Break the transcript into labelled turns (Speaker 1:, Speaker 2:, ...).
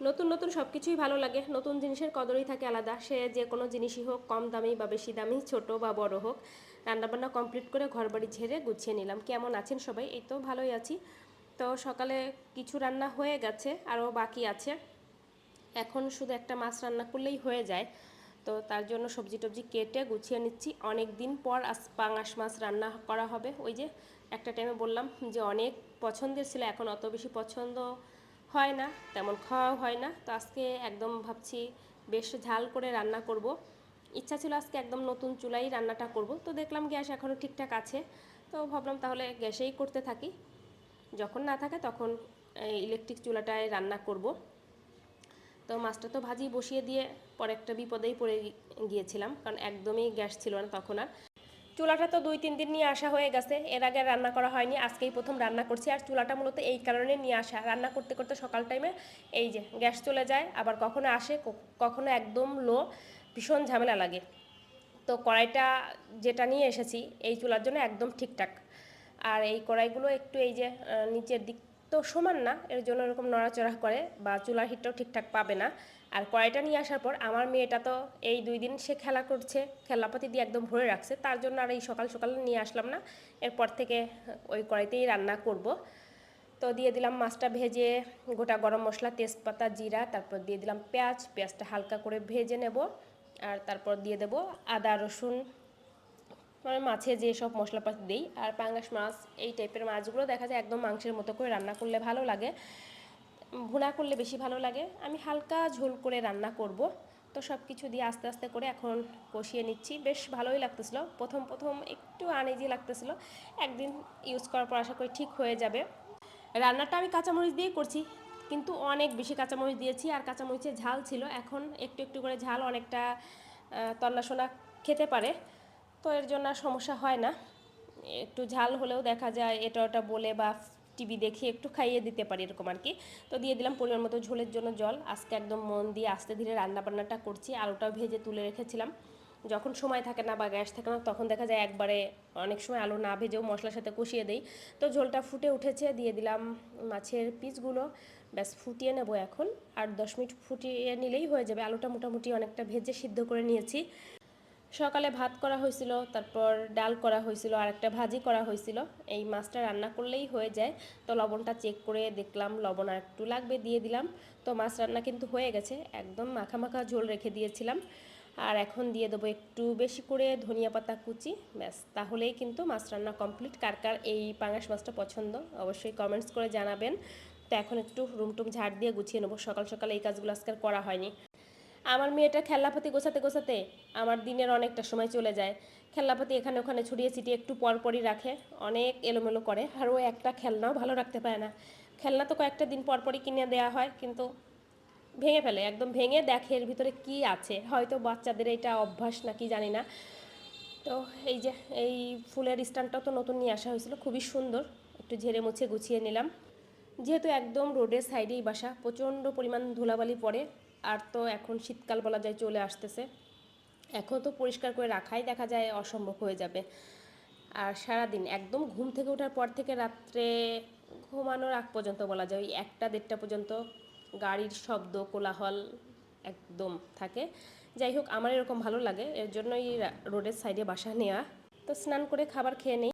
Speaker 1: নতুন নতুন সব কিছুই ভালো লাগে। নতুন জিনিসের কদরই থাকে আলাদা। সে যে কোনো জিনিসই হোক, কম দামি বা বেশি দামি, ছোট বা বড় হোক, রান্নাবান্না কমপ্লিট করে ঘর বাড়ি ঝেড়ে গুছিয়ে নিলাম। কেমন আছেন সবাই? এই তো ভালোই আছি। তো সকালে কিছু রান্না হয়ে গেছে, আরও বাকি আছে। এখন শুধু একটা মাছ রান্না করলেই হয়ে যায়। তো তার জন্য সবজি টবজি কেটে গুছিয়ে নিচ্ছি। অনেক দিন পর আজ পাঙাশ মাছ রান্না করা হবে। ওই যে একটা টাইমে বললাম যে অনেক পছন্দের ছিল, এখন অত বেশি পছন্দ হয় না, তেমন খাওয়াও হয় না। তো আজকে একদম ভাবছি বেশ ঝাল করে রান্না করব। ইচ্ছা ছিল আজকে একদম নতুন চুলাই রান্নাটা করব। তো দেখলাম গ্যাস এখনও ঠিকঠাক আছে। তো ভাবলাম তাহলে গ্যাসেই করতে থাকি। যখন না থাকে তখন ইলেকট্রিক চুলাটায় রান্না করব। তো মাছটা তো ভাজি বসিয়ে দিয়ে পরে একটা বিপদেই পড়ে গিয়েছিলাম, কারণ একদমই গ্যাস ছিল না তখন আর। চুলাটা তো দুই, তিন দিন নিয়ে আসা হয়ে গেছে। এর আগে রান্না করা হয়নি, আজকেই প্রথম রান্না করছি। আর চুলাটা মূলত এই কারণে নিয়ে আসা। রান্না করতে করতে সকাল টাইমে এই যে গ্যাস চলে যায়, আবার কখনো আসে কখনো একদম লো, ভীষণ ঝামেলা লাগে। তো কড়াইটা যেটা নিয়ে এসেছি, এই চুলার জন্য একদম ঠিকঠাক। আর এই কড়াইগুলো একটু এই যে নিচের দিক তো সমান না, এর জন্য এরকম নড়াচড়া করে বা চুলার হিটটাও ঠিকঠাক পাবে না। আর কড়াইটা নিয়ে আসার পর আমার মেয়েটা তো এই দুই দিন সে খেলা করছে, খেলাপাতি দিয়ে একদম ভরে রাখছে, তার জন্য আর এই সকাল সকাল নিয়ে আসলাম না। এরপর থেকে ওই কড়াইতেই রান্না করব। তো দিয়ে দিলাম মাছটা ভেজে, গোটা গরম মশলা, তেজপাতা, জিরা, তারপর দিয়ে দিলাম পেঁয়াজ, পেঁয়াজটা হালকা করে ভেজে নেব। আর তারপর দিয়ে দেব আদা, রসুন মানে মাছে যে সব মশলাপাতি দিই, আর পাঙ্গাস মাছ, এই টাইপের মাছগুলো দেখা যায় একদম মাংসের মতো করে রান্না করলে ভালো লাগে। ভুনা করলে বেশি ভালো লাগে। আমি হালকা ঝোল করে রান্না করব। তো সব কিছু দিয়ে আস্তে আস্তে করে এখন কষিয়ে নিচ্ছি। বেশ ভালোই লাগতেছিলো। প্রথম প্রথম একটু আনেজি লাগতেছিল। একদিন ইউজ করার পর আশা করি ঠিক হয়ে যাবে। রান্নাটা আমি কাঁচামরিচ দিয়েই করছি। কিন্তু অনেক বেশি কাঁচামরিচ দিয়েছি আর কাঁচামরিচের ঝাল ছিল। এখন একটু একটু করে ঝাল অনেকটা তন্নাশোনা খেতে পারে। তো এর জন্য সমস্যা হয় না। একটু ঝাল হলেও দেখা যায় এটা ওটা বলে বা টিভি দেখে একটু খাইয়ে দিতে পারি এরকম আর কি। তো দিয়ে দিলাম পরিমাণ মতো ঝোলের জন্য জল। আজকে একদম মন দিয়ে আস্তে ধীরে রান্না বান্নাটা করছি। আলুটাও ভেজে তুলে রেখেছিলাম। যখন সময় থাকে না বা গ্যাস থাকে না তখন দেখা যায় একবারে অনেক সময় আলু না ভেজেও মশলার সাথে কষিয়ে দেই। তো ঝোলটা ফুটে উঠেছে, দিয়ে দিলাম মাছের পিসগুলো। ব্যাস ফুটিয়ে নেব এখন। আর দশ মিনিট ফুটিয়ে নিলেই হয়ে যাবে। আলুটা মোটামুটি অনেকটা ভেজে সিদ্ধ করে নিয়েছি। সকালে ভাত করা হয়েছিল, তারপর ডাল করা হয়েছিল, আর একটা ভাজি করা হয়েছিল। এই মাছটা রান্না করলেই হয়ে যায়। তো লবণটা চেক করে দেখলাম, লবণ আর একটু লাগবে, দিয়ে দিলাম। তো মাছ রান্না কিন্তু হয়ে গেছে, একদম মাখা মাখা ঝোল রেখে দিয়েছিলাম। আর এখন দিয়ে দেবো একটু বেশি করে ধনিয়া পাতা কুচি। ব্যাস, তাহলেই কিন্তু মাছ রান্না কমপ্লিট কার কার এই পাঙাশ মাছটা পছন্দ, অবশ্যই কমেন্টস করে জানাবেন। তো এখন একটু রুম টুম ঝাড় দিয়ে গুছিয়ে নেব। সকাল সকাল এই কাজগুলো আজকাল করা হয়নি। আমার মেয়েটা খেলনাপাতি গোছাতে গোছাতে আমার দিনের অনেকটা সময় চলে যায়। খেলনাপাতি এখানে ওখানে ছড়িয়ে ছিটিয়ে একটু পরপরই রাখে, অনেক এলোমেলো করে। আর ও একটা খেলনাও ভালো রাখতে পারে না। খেলনা তো কয়েকটা দিন পরপরই কিনে দেওয়া হয়, কিন্তু ভেঙে ফেলে, একদম ভেঙে দেখে এর ভিতরে কি আছে। হয়তো বাচ্চাদের এটা অভ্যাস নাকি জানি না। তো এই যে, এই ফুলের স্ট্যান্ডটাও তো নতুন নিয়ে আসা হয়েছিল, খুবই সুন্দর। একটু ঝেড়ে মুছে গুছিয়ে নিলাম। যেহেতু একদম রোডের সাইডেই বাসা, প্রচণ্ড পরিমাণ ধুলাবালি পড়ে। আর তো এখন শীতকাল বলা যায় চলে আসতেছে। এখন তো পরিষ্কার করে রাখাই দেখা যায় অসম্ভব হয়ে যাবে। আর সারাদিন একদম ঘুম থেকে ওঠার পর থেকে রাত্রে ঘুমানোর আগ পর্যন্ত বলা যায়, ওই একটা দেড়টা পর্যন্ত গাড়ির শব্দ, কোলাহল একদম থাকে। যাই হোক, আমার এরকম ভালো লাগে, এর জন্যই রোডের সাইডে বাসা নেওয়া। তো স্নান করে খাবার খেয়ে নেই।